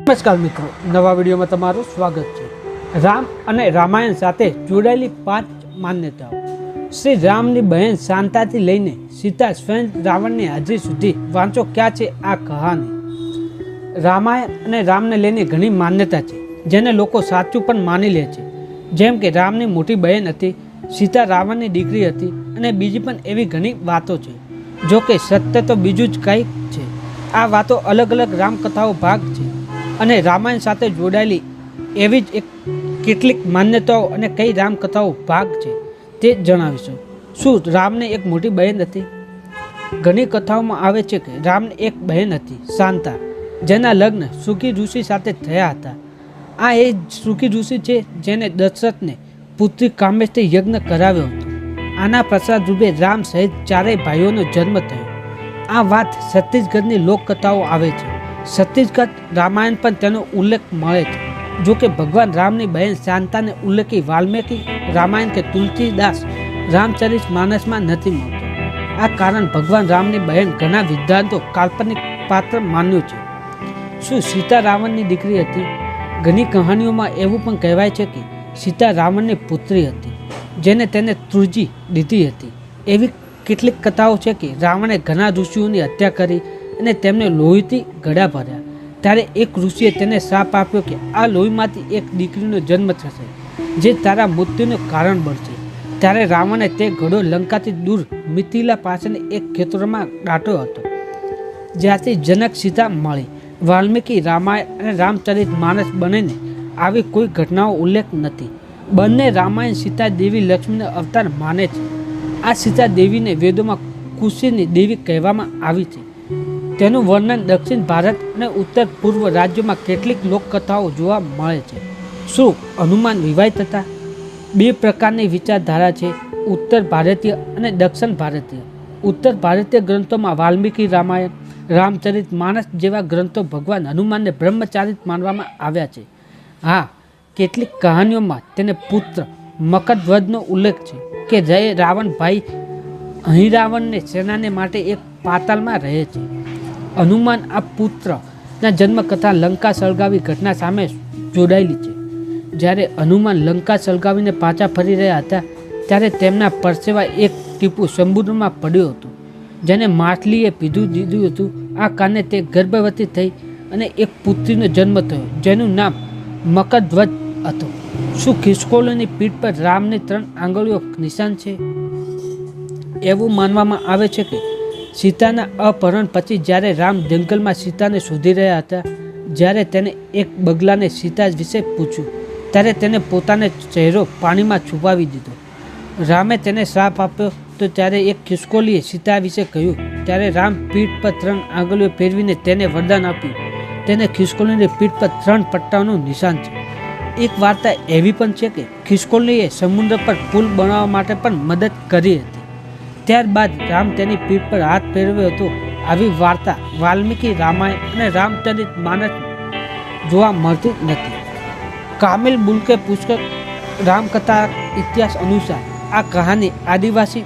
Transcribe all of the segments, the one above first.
નમસ્કાર મિત્રો, નવા વિડીયોમાં તમારું સ્વાગત છે. રામ અને રામાયણ સાથે જોડાયેલી પાંચ માન્યતાઓ. શ્રી રામની બહેન શાંતાથી લઈને સીતા સ્વયં રાવણની હાજરી સુધી વાંચો ક્યાં છે આ કહાની? રામાયણ અને રામને લઈને ઘણી માન્યતા છે, જેને લોકો સાચું પણ માની લે છે. જેમ કે રામની મોટી બહેન હતી, સીતા રાવણની દીકરી હતી અને બીજી પણ એવી ઘણી વાતો છે. જો કે સત્ય તો બીજું જ કંઈક છે. આ વાતો અલગ અલગ રામકથાઓ ભાગ છે. અને રામાયણ સાથે જોડાયેલી એવી જ એક કેટલીક માન્યતાઓ અને કઈ રામકથાઓ ભાગ છે તે જણાવીશું. શું રામને એક મોટી બહેન હતી? ઘણી કથાઓમાં આવે છે કે રામને એક બહેન હતી, શાંતા, જેના લગ્ન સુખી ઋષિ સાથે થયા હતા. આ એ સુખી ઋષિ છે જેને દશરથને પુત્રી કામેશથી યજ્ઞ કરાવ્યો હતો. આના પ્રસાદ રૂપે રામ સહિત ચારેય ભાઈઓનો જન્મ થયો. આ વાત છત્તીસગઢની લોકકથાઓ આવે છે. છત્તીસગઢ રામાયણ પણ તેનો ઉલ્લેખ મળે છે. જો કે ભગવાન રામની બહેન શાંતાને ઉલ્લેખી વાલ્મીકી રામાયણ કે તુલસીદાસ રામચરિત માનસમાં નથી મળતો. આ કારણ ભગવાન રામની બહેન ઘણા વિદ્વાંતો કાલ્પનિક પાત્ર માન્યું છે. શું સીતા રાવણની દીકરી હતી? ઘણી કહાનીઓમાં એવું પણ કહેવાય છે કે સીતા રાવણની પુત્રી હતી, જેને તેને ત્રુજી દીધી હતી. એવી કેટલીક કથાઓ છે કે રાવણે ઘણા ઋષિઓની હત્યા કરી અને તેમને લોહીથી ઘડા ભર્યા. ત્યારે એક ઋષિએ તેને શાપ આપ્યો કે, આ લોહીમાંથી એક દીકરીનો જન્મ થશે, જે તારા મૃત્યુનું કારણ બનશે. ત્યારે રાવણે તે ઘડો લંકાથી દૂર મિથિલા પાસેના એક ખેતરમાં દાટો હતો, જ્યાંથી જનક સીતા મળી. વાલ્મીકી, રામાયણ અને રામચરિત માનસ બનીને આવી કોઈ ઘટનાઓ ઉલ્લેખ નથી. બંને રામાયણ સીતા દેવી લક્ષ્મીનો અવતાર માને છે. આ સીતા દેવીને વેદોમાં કુશીની દેવી કહેવામાં આવી છે. તેનું વર્ણન દક્ષિણ ભારત અને ઉત્તર પૂર્વ રાજ્યોમાં કેટલીક લોકકથાઓ જોવા મળે છે. શું હનુમાન વિવાહિત હતા? બે પ્રકારની વિચારધારા છે, ઉત્તર ભારતીય અને દક્ષિણ ભારતીય. ઉત્તર ભારતીય ગ્રંથોમાં વાલ્મીકી રામાયણ, રામચરિત માનસ જેવા ગ્રંથો ભગવાન હનુમાનને બ્રહ્મચારિત માનવામાં આવ્યા છે. હા, કેટલીક કહાનીઓમાં તેને પુત્ર મકરધ્વજનો ઉલ્લેખ છે કે જય રાવણભાઈ અહીં રાવણને સેનાને માટે એક પાતાલમાં રહે છે. હનુમાન આ પુત્રના જન્મકથા લંકા સળગાવી ઘટના સામે જોડાયેલી છે. જ્યારે હનુમાન લંકા સળગાવીને પાછા ફરી રહ્યા હતા, ત્યારે તેમના પરસેવા એક ટીપુ સમુદ્રમાં પડ્યું હતું, જેને માછલીએ પીધું દીધું હતું. આ કારણે તે ગર્ભવતી થઈ અને એક પુત્રીનો જન્મ થયો, જેનું નામ મકરધ્વજ હતું. શું ખિસકોલોની પીઠ પર રામની ત્રણ આંગળીઓ નિશાન છે? એવું માનવામાં આવે છે કે સીતાના અપહરણ પછી જ્યારે રામ જંગલમાં સીતાને શોધી રહ્યા હતા, જ્યારે તેને એક બગલાને સીતા વિશે પૂછ્યું, ત્યારે તેને પોતાનો ચહેરો પાણીમાં છુપાવી દીધો. રામે તેને શ્રાપ આપ્યો તો ત્યારે એક ખિસકોલીએ સીતા વિશે કહ્યું, ત્યારે રામ પીઠ પર ત્રણ આંગળીઓ ફેરવીને તેને વરદાન આપ્યું. તેને ખિસકોલીની પીઠ પર ત્રણ પટ્ટાનું નિશાન છે. એક વાર્તા એવી પણ છે કે ખિસકોલીએ સમુદ્ર પર પુલ બનાવવા માટે પણ મદદ કરી હતી. ત્યારબાદ રામ તેની પીઠ પર હાથ ફેરવ્યો હતો. આવી વાર્તા વાલ્મીકી રામાયણ અને રામચરિત માનસ જોવા મળતી નથી. કામિલ બુલકે પુષ્કર રામકથા ઇતિહાસ અનુસાર આ કહાની આદિવાસી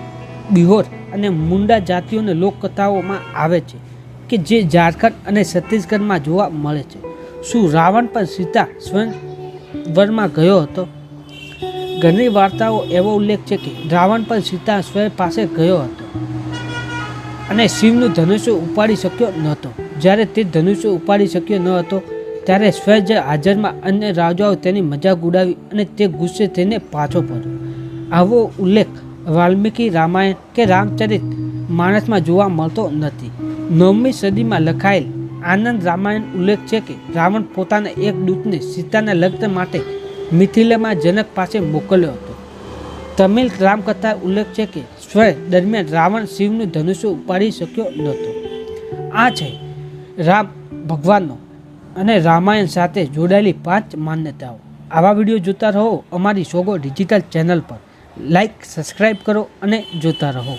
બિહોર અને મુંડા જાતિઓની લોકકથાઓમાં આવે છે કે જે ઝારખંડ અને છત્તીસગઢમાં જોવા મળે છે. શું રાવણ પણ સીતા સ્વયંવરમાં ગયો હતો? ઘણી વાર્તાઓ એવો ઉલ્લેખ છે કે રાવણ પણ સીતા સ્વયં પાસે ગયો હતો અને શિવનું ધનુષ્ય ઉપાડી શક્યો નહોતો. જ્યારે તે ધનુષ્ય ઉપાડી શક્યો ન હતો, ત્યારે સ્વયં હાજરમાં અન્ય રાજાઓ તેની મજાક ઉડાવી અને તે ગુસ્સે થઈને પાછો પડ્યો આવો ઉલ્લેખ વાલ્મીકી રામાયણ કે રામચરિત માણસમાં જોવા મળતો નથી. નવમી સદીમાં લખાયેલ આનંદ રામાયણ ઉલ્લેખ છે કે રાવણ પોતાના એક દૂતને સીતાના લગ્ન માટે મિથિલામાં જનક પાસે મોકલ્યો હતો. તમિલ રામકથા ઉલ્લેખ છે કે, સ્વયં દરમિયાન રાવણ શિવનું ધનુષ્ય ઉપાડી શક્યો નહોતો. આ છે રામ ભગવાનનો અને રામાયણ સાથે જોડાયેલી પાંચ માન્યતાઓ. આવા વીડિયો જોતા રહો અમારી સોગો ડિજિટલ ચેનલ પર. લાઈક સબસ્ક્રાઈબ કરો અને જોતા રહો.